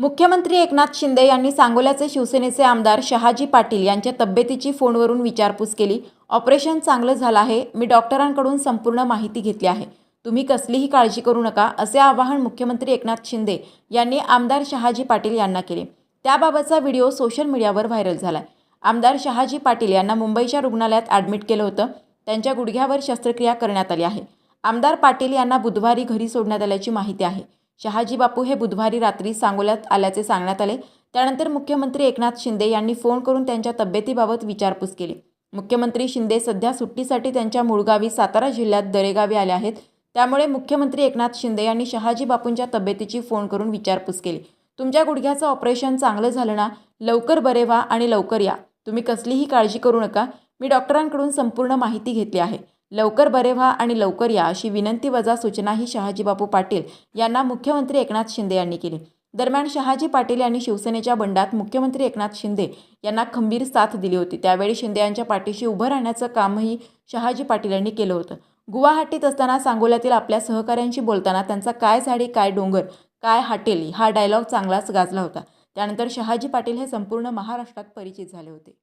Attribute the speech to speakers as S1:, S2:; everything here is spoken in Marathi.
S1: मुख्यमंत्री एकनाथ शिंदे यांनी सांगोल्याचे शिवसेनेचे आमदार शहाजी पाटील यांच्या तब्येतीची फोनवरून विचारपूस केली. ऑपरेशन चांगलं झालं आहे. मी डॉक्टरांकडून संपूर्ण माहिती घेतली आहे. तुम्ही कसलीही काळजी करू नका असे आवाहन मुख्यमंत्री एकनाथ शिंदे यांनी आमदार शहाजी पाटील यांना केले. त्याबाबतचा व्हिडिओ सोशल मीडियावर व्हायरल झाला आमदार शहाजी पाटील यांना मुंबईच्या रुग्णालयात ॲडमिट केलं होतं. त्यांच्या गुडघ्यावर शस्त्रक्रिया करण्यात आली आहे. आमदार पाटील यांना बुधवारी घरी सोडण्यात आल्याची माहिती आहे. शहाजी बापू हे बुधवारी रात्री सांगोल्यात आल्याचे सांगण्यात आले. त्यानंतर मुख्यमंत्री एकनाथ शिंदे यांनी फोन करून त्यांच्या तब्येतीबाबत विचारपूस केली. मुख्यमंत्री शिंदे सध्या सुट्टीसाठी त्यांच्या मूळगावी सातारा जिल्ह्यात दरेगावी आले आहेत. त्यामुळे मुख्यमंत्री एकनाथ शिंदे यांनी शहाजी बापूंच्या तब्येतीची फोन करून विचारपूस केली. तुमच्या गुडघ्याचं ऑपरेशन चांगलं झालं ना? लवकर बरे व्हा आणि लवकर या. तुम्ही कसलीही काळजी करू नका. मी डॉक्टरांकडून संपूर्ण माहिती घेतली आहे. लवकर बरे व्हा आणि लवकर या अशी विनंती वजा सूचनाही शहाजीबापू पाटील यांना मुख्यमंत्री एकनाथ शिंदे यांनी केली. दरम्यान शहाजी पाटील यांनी शिवसेनेच्या बंडात मुख्यमंत्री एकनाथ शिंदे यांना खंबीर साथ दिली होती. त्यावेळी शिंदे यांच्या पाठीशी उभं राहण्याचं कामही शहाजी पाटील यांनी केलं होतं. गुवाहाटीत असताना सांगोल्यातील आपल्या सहकाऱ्यांशी बोलताना त्यांचा काय झाडी काय डोंगर काय हाटेली हा डायलॉग चांगलाच गाजला होता. त्यानंतर शहाजी पाटील हे संपूर्ण महाराष्ट्रात परिचित झाले होते.